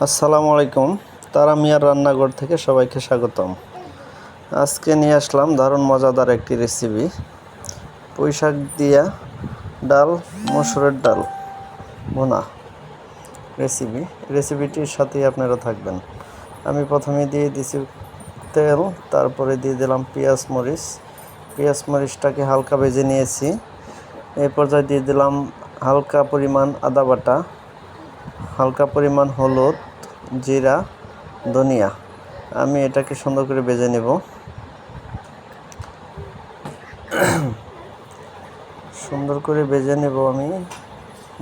আসসালামু আলাইকুম। তারা মিয়ার রান্নাঘর থেকে সবাইকে স্বাগতম। আজকে নিয়ে আসলাম দারুণ মজাদার একটি রেসিপি পুঁই শাক দিয়া ডাল, মসুরের ডাল। ভুনা রেসিপি রেসিপিটির সাথেই আপনারা থাকবেন। আমি প্রথমে দিয়ে দিছি তেল, তারপরে দিয়ে দিলাম পেঁয়াজ মরিচ। পেঁয়াজ মরিচটাকে হালকা ভেজে নিয়েছি। এই পর্যায়ে দিয়ে দিলাম হালকা পরিমাণ আদা বাটা। হালকা পরিমাণ হলুদ, জিরা, ধনিয়া। আমি এটাকে সুন্দর করে বেজে নেব। সুন্দর করে বেজে নেব আমি।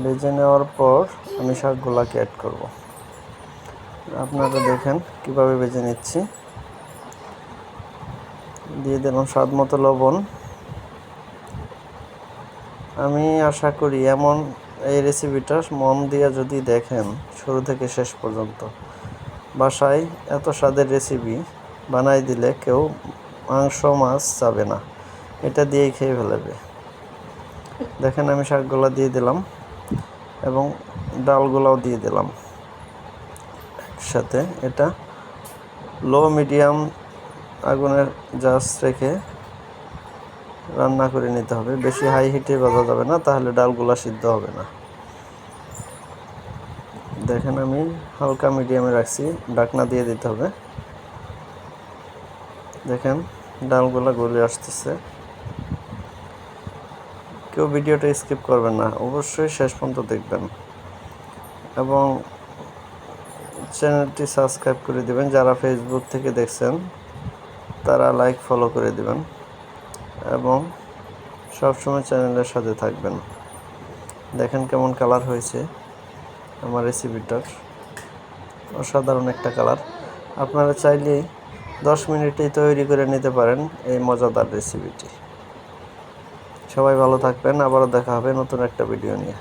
বেজে নেওয়ার পর আমি শাকগুলাকে অ্যাড করব। আপনারা দেখেন কীভাবে বেজে নিচ্ছি। দিয়ে দিলাম স্বাদ মতো লবণ। আমি আশা করি এমন এই রেসিপিটা মন দিয়ে যদি দেখেন, শুরু থেকে শেষ পর্যন্ত। বাসায় এত স্বাদের রেসিপি বানাই দিলে কেউ মাংস, মাছ যাবে না। এটা দিয়েই খেয়ে ফেলবে। দেখেন আমি শাকগুলো দিয়ে দিলাম এবং ডালগুলাও দিয়ে দিলাম একসাথে। এটা লো মিডিয়াম আগুনের জাস্ট রেখে রান্না করে নিতে হবে। বেশি হাই হিটে বাজা যাবে না, তাহলে ডালগুলা সিদ্ধ হবে না। দেখেন আমি হালকা মিডিয়ামে রাখছি ডাকনা দিয়ে দিতে হবে। দেখেন ডালগুলা গলে আসতেছে। কেউ ভিডিওটা স্কিপ করবেন না, অবশ্যই শেষ পর্যন্ত দেখবেন। এবং চ্যানেলটি সাবস্ক্রাইব করে দিবেন, যারা ফেসবুক থেকে দেখছেন, তারা লাইক ফলো করে দিবেন। এবং সবসময় চ্যানেলের সাথে থাকবেন। দেখেন কেমন কালার হয়েছে আমার রেসিপিটার। অসাধারণ একটা কালার। আপনারা চাইলে দশ মিনিটেই তৈরি করে নিতে পারেন এই মজাদার রেসিপিটি। সবাই ভালো থাকবেন। আবারও দেখা হবে নতুন একটা ভিডিও নিয়ে।